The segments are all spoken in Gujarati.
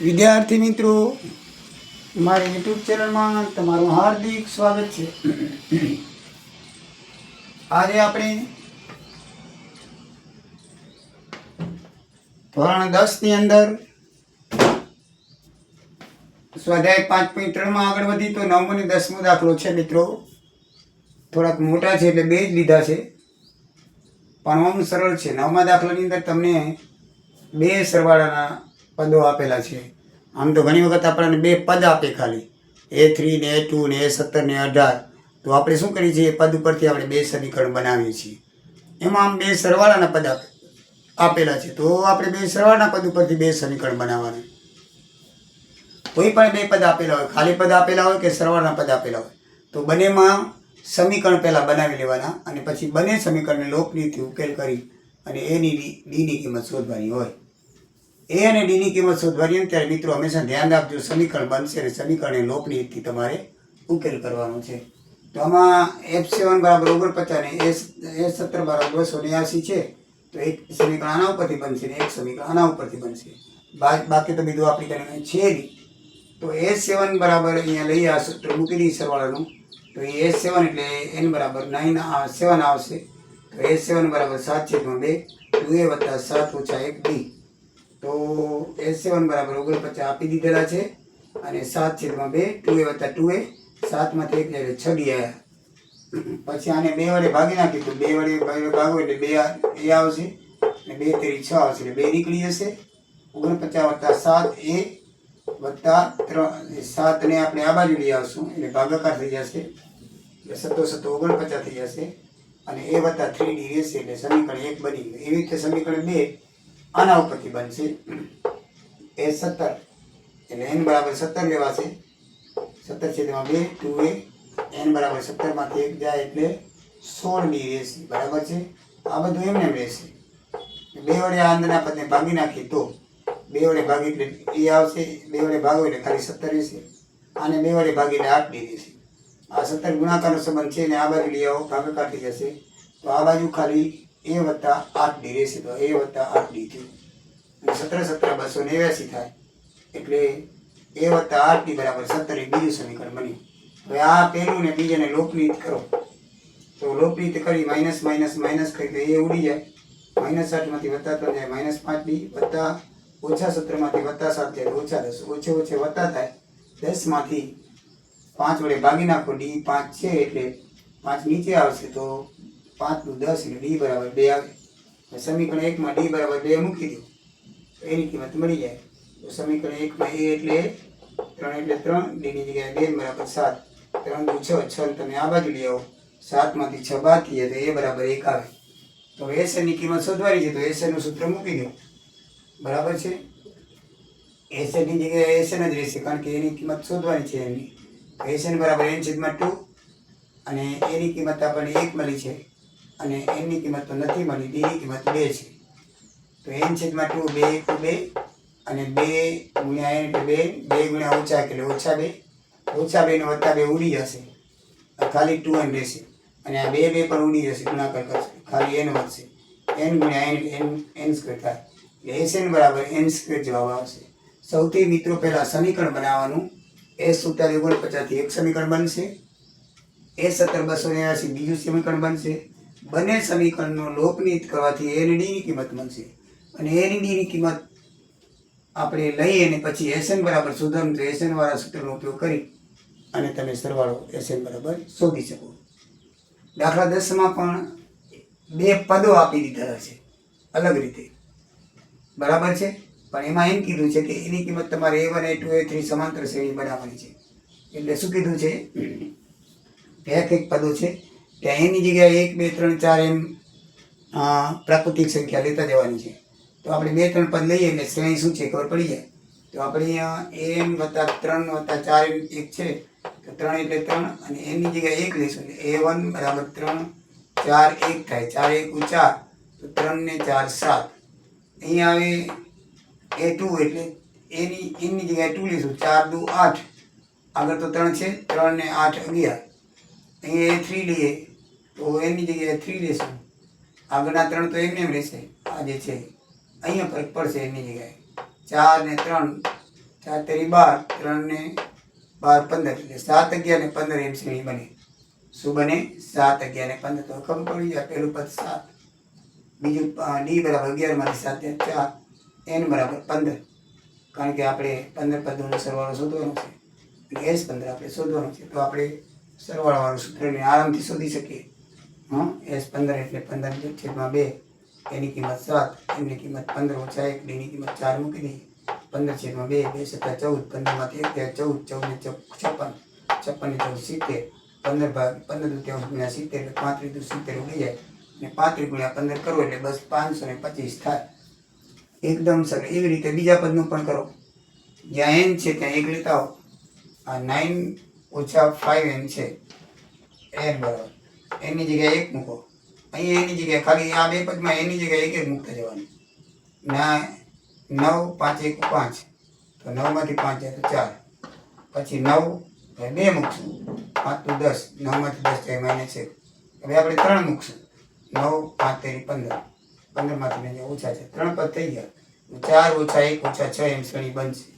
વિદ્યાર્થી મિત્રો મારી યુટ્યુબ ચેનલમાં તમારું હાર્દિક સ્વાગત છે. આજે આપણે ધોરણ દસની અંદર સ્વાધ્યાય પાંચ પોઈન્ટ ત્રણમાં આગળ વધી તો નવમો ને દસમો દાખલો છે મિત્રો. થોડાક મોટા છે એટલે બે જ લીધા છે. આમ સરળ છે. નવમા દાખલાની અંદર તમને બે સરવાળાના પદો આપેલા છે. આમ તો ઘણી વખત આપણને બે પદ આપે ખાલી. એ થ્રી ને એ ટુ ને એ સત્તર ને અઢાર. તો આપણે શું કરીએ છીએ? પદ ઉપરથી આપણે બે સમીકરણ બનાવીએ છીએ. એમાં આમ બે સરવાળાના પદ આપે, આપેલા છે. તો આપણે બે સરવાળાના પદ ઉપરથી બે સમીકરણ બનાવવાનું. કોઈ પણ બે પદ આપેલા હોય. ખાલી પદ આપેલા હોય કે સરવાળાના પદ આપેલા હોય? તો બંનેમાં સમીકરણ પહેલાં બનાવી લેવાના અને પછી બંને સમીકરણને લોકનીતિ ઉકેલ કરી અને એની ડીની કિંમત શોધવાની હોય. એ અને ડીની કિંમત શોધવાની ત્યારે મિત્રો હંમેશા ધ્યાન રાખજો, સમીકરણ બનશે અને સમીકરણને લોકનીતિ તમારે ઉકેલ કરવાનો છે. તો આમાં એફ સેવન બરાબર ઓગણપચાસ ને એસ એ સત્તર બરાબર બસો નેયાસી છે. તો એક સમીકરણ આના ઉપરથી બનશે ને એક સમીકરણ આના ઉપરથી બનશે. બાકી તો બીજું આપણી કને છે નહીં તો એસ સેવન બરાબર અહીંયા લઈ આ સૂત્ર મૂકી દઈએ સરવાળાનું. તો એ એસ સેવન એટલે એન બરાબર નાઇન સેવન આવશે. તો એસ સેવન બરાબર સાત છેદમાં બે. ટુ એ વત્તા સાત ઓછા એક બી તો એસ સેવન બરાબર ઓગણપચાસ આપી દીધેલા છે અને સાત છેદમાં બે, ટુ એ વત્તા ટુ એ, સાતમાંથી એક એટલે છ આવ્યા પછી આને બે વડે ભાગી નાખી તો બે વડે ભાગ- એટલે બે એ આવશે અને બે તેરી છ આવશે એટલે બે નીકળી જશે. ઓગણપચાસ વત્તા સાત એ વત્તા ત્રણ સાતને આપણે આ બાજુ લઈ આવશું એટલે ભાગાકાર થઈ જશે. એટલે સત્તો સત્તો ઓગણપચાસ થઈ જશે અને એ વત્તા થ્રી ડી રહેશે એટલે સમીકરણ એક બની એવી રીતે સમીકરણ બે આના ઉપરથી બનશે એ સત્તર, એટલે એન બરાબર સત્તર લેવાશે સત્તર છેદમાં બે, ટુ એ, એન બરાબર સત્તરમાંથી એક જાય એટલે સોળ બી રહેશે બરાબર છે? આ બધું એમને એમ રહેશે બે વડે આ અંદરના પદને ભાગી નાખીએ તો બે વડે ભાગી એટલે એ આવશે, બે વડે ભાગો એટલે ખાલી સત્તર રહેશે આને બે વડે ભાગી એટલે આઠ ડી રહેશે આ સત્તર ગુણાકારનો સંબંધ છે ને આ બાજુ લઈ આવો, ભાગાકાર થઈ જશે. તો આ બાજુ ખાલી એ વત્તા આઠ ડી રહેશે તો એ વત્તા આઠ ડી થયું. સત્તર સત્તર બસો નેવ્યાસી થાય. એટલે એ વત્તા આઠ ડી બરાબર સત્તર એ બીજું સમીકરણ બન્યું. હવે આ પહેલું ને બીજાને લોકનીત કરો. તો લોકનીત કરી માઇનસ માઇનસ માઇનસ કરી તો એ ઉડી જાય. માઇનસ આઠમાંથી વત્તા ત્રણ જાય, માઇનસ પાંચ ડી વત્તા ઓછા સત્તરમાંથી વત્તા સાત જાય ઓછા દસ, ઓછે ઓછે વત્તા થાય. દસમાંથી પાંચ વડે ભાગી નાખો, ડી પાંચ છે એટલે પાંચ નીચે આવશે તો પાંચનું દસ એટલે ડી બરાબર બે આવે. સમીકરણ એકમાં ડી બરાબર બે મૂકી દો. તો એની કિંમત મળી જાય. તો સમીકરણ એકમાં એ એટલે ત્રણ એટલે ત્રણ ડીની જગ્યાએ બે બરાબર સાત. ત્રણ દુ છ છ તમે આ બાજુ લઈ આવો. સાતમાંથી છ બાદ થઈએ તો એ બરાબર એક આવે. તો એસએનની કિંમત શોધવાની છે તો એસએનનું સૂત્ર મૂકી દો. બરાબર છે? એસએનની જગ્યાએ એસએન જ રહેશે કારણ કે એની કિંમત શોધવાની છે એની. એસએન બરાબર એન છેદમાં ટુ અને એની કિંમત આપણને એક મળી છે. અને એનની કિંમત તો નથી મળી ડીની કિંમત બે છે. તો એન છેદમાં ટુ બે એક બે અને બે ગુણ્યા એન એટલે બે બે ગુણ્યા ઓછા એટલે ઓછા બે. ઓછા બેને વત્તા બે ઉડી જશે. ખાલી ટુ એન રહેશે. અને આ બે બે પણ ઉડી જશે, ગુણાકાર કરશે. ખાલી એન વધશે. એન ગુણ્યા એન એન એન સ્ક્વેર થાય. એટલે એસ એન બરાબર એન સ્ક્વેર જવાબ આવશે. સૌથી મિત્રો પહેલાં સમીકરણ બનાવવાનું. એસ સુતાલી ઓગણપચાસથી એક સમીકરણ બનશે. એ સત્તર બસો એસી બીજું સમીકરણ બનશે. બંને સમીકરણનો લોકનીત કરવાથી એન ડીની કિંમત બનશે. અને એન ડીની કિંમત આપણે લઈએ અને પછી એસએન બરાબર સુધરમ તો એસએનવાળા સૂત્રનો ઉપયોગ કરી અને તમે સરવાળો એસએન બરાબર શોધી શકો. દાખલા દસમાં પણ બે પદો આપી દીધેલા છે. અલગ રીતે. બરાબર છે? પણ એમાં એમ કીધું છે કે એની કિંમત તમારે A one A two A three સમાંતર શ્રેણી બનાવવાની છે. એટલે શું કીધું છે? એક એક પદો છે. ત્યાં એની જગ્યાએ એક, બે, ત્રણ, ચાર એમ પ્રાકૃતિક સંખ્યા લેતા જવાની છે. તો આપણે બે, ત્રણ પદ લઈએ એટલે શ્રેણી શું છે ખબર પડી જાય? તો આપણે એમ વત્તા ત્રણ વત્તા ચાર એમ એક છે. તો ત્રણ એટલે ત્રણ અને એની જગ્યાએ એક લઈશું એટલે એ વન બરાબર ત્રણ, ચાર એક થાય. ચાર એક ચાર. તો ત્રણ ને ચાર સાત. અહીંયા આવે એ ટુ એટલે એની એની જગ્યાએ ટુ લઈશું ચાર દુ આઠ. આગળ તો ત્રણ છે. ત્રણ ને આઠ અગિયાર. અહીંયા એ થ્રી લઈએ તો એની જગ્યાએ થ્રી લેશું આગળના ત્રણ તો એમને એમ રહેશે. આ જે છે, અહીંયા ફરક પડશે એની જગ્યાએ. ચાર ને ત્રણ, ચાર તેરી બાર, ત્રણ ને બાર પંદર. એટલે સાત અગિયાર ને પંદર એમ શ્રેણી બને. શું બને? સાત અગિયાર ને પંદર. તો ખબર પડી જાય પહેલું પદ સાત. બીજું ડી બરાબર અગિયારમાંથી સાત ચાર. એન બરાબર પંદર. કારણ કે આપણે પંદર પદોનો સરવાળો શોધવાનો છે. એટલે એસ પંદર આપણે શોધવાનો છે. તો આપણે સરવાળાવાળું સૂત્રને આરામથી શોધી શકીએ હં? એસ પંદર એટલે પંદર છેદમાં બે. એની કિંમત સાત એની કિંમત પંદર ઓછા એક એની કિંમત ચાર મૂકી દઈએ. પંદર છેદમાં બે બે સત્તા ચૌદ, પંદરમાંથી ત્યાં ચૌદ ચૌદ ને ચૌદ, છપ્પન. છપ્પન ચૌદ, સિત્તેર. પંદર ભાગ, પંદર દુ ગુણ્યા સિત્તેર એટલે પાંત્રીસ દુ સિત્તેર ઉડી જાય. અને પાંત્રીસ ગુણ્યા પંદર કરો એટલે બસ પાંચસો ને પચીસ થાય. એકદમ સરળ એવી રીતે બીજા પદનું પણ કરો. જ્યાં એન છે ત્યાં એક લેતા આવો. આ નાઇન ઓછા ફાઇવ એમ છે. એન બરાબર. એની જગ્યાએ એક મૂકો. અહીં એની જગ્યાએ, ખાલી આ બે પદમાં એની જગ્યાએ એક એક મૂકતા જવાનું. ના, નવ, પાંચ, એક, પાંચ. તો નવમાંથી પાંચ જાય ચાર. પછી નવ બે મૂકશું. પાંચ તો દસ. નવમાંથી દસ જાય માઇનસ એક. હવે આપણે ત્રણ મૂકશું. નવ, પાંચ, તેરી, પંદર. પંદરમાંથી મેં ઓછા છે. ત્રણ પદ થઈ ગયા. ચાર ઓછા એક ઓછા છ એમ શ્રેણી બનશે.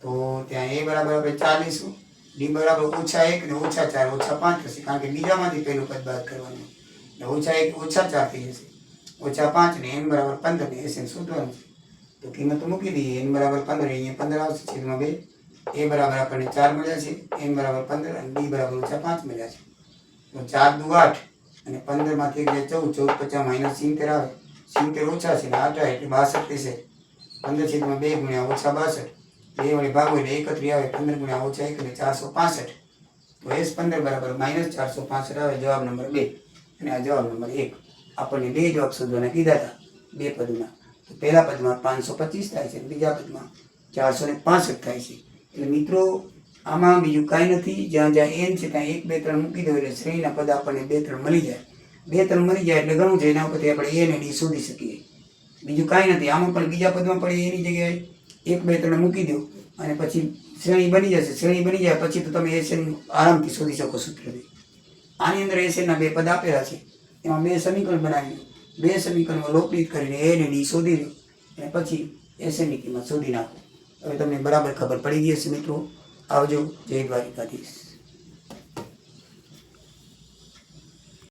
તો ત્યાં એ બરાબર આપણે ચાર લઈશું. ડી બરાબર ઓછા એક ને ઓછા ચાર, ઓછા પાંચ થશે, કારણ કે બીજામાંથી પહેલું પદ બાદ કરવાનું. એટલે ઓછા એક, ઓછા ચાર થઈ જશે. ઓછા પાંચ ને એન બરાબર પંદર ને એસ એમ શોધવાનું તો કિંમત મૂકી દઈએ, એન બરાબર પંદર, અહીંયા પંદર આવશે, છેદમાં બે. એ બરાબર આપણને ચાર મળ્યા છે, એન બરાબર પંદર અને ડી બરાબર ઓછા પાંચ મળ્યા છે. તો ચાર દુ આઠ અને પંદરમાંથી એક ચૌદ ચૌદ પચાસ માઇનસ સિત્તેર આવે. સિત્તેર ઓછા છે ને આઠ એટલે બાસઠ થશે. પંદર છેદમાં બે ગુણ્યા ઓછા બાસઠ. બે વડે ભાગો એટલે એકત્રી આવે, પંદર ગુણ્યા ઓછા એક એટલે ચારસો પાસઠ. તો એસ પંદર બરાબર માઇનસ ચારસો પાસઠ આવે, જવાબ નંબર બે. અને આ જવાબ નંબર એક. આપણને બે જવાબ શોધવાના કીધા હતા બે પદના તો પહેલા પદમાં પાંચસો પચીસ થાય છે, બીજા પદમાં ચારસો ને પાસઠ થાય છે. એટલે મિત્રો, આમાં બીજું કાંઈ નથી. જ્યાં જ્યાં એન છે ત્યાં એક, બે, ત્રણ મૂકી દો એટલે શ્રેણીના પદ આપણને બે, ત્રણ મળી જાય. બે, ત્રણ મળી જાય એટલે ઘણું છે. એના ઉપરથી આપણે એ ને ડી શોધી શકીએ. બીજું કાંઈ નથી. આમાં પણ બીજા પદમાં પણ એની જગ્યાએ એક બે ત્રણ મૂકી દો અને પછી શ્રેણી બની જશે. શ્રેણી બની જાય પછી તો તમે એસએન આરામથી શોધી શકો સૂત્રથી આની અંદર એસએનના બે પદ આપેલા છે. એમાં બે સમીકરણ બનાવી બે સમીકરણમાં લોકપ્રિત કરીને એ ને ડી શોધી લો અને પછી એસએનની કિંમત શોધી નાખો. હવે તમને બરાબર ખબર પડી ગઈ હશે મિત્રો. આવજો. જય દ્વારિકાધીશ.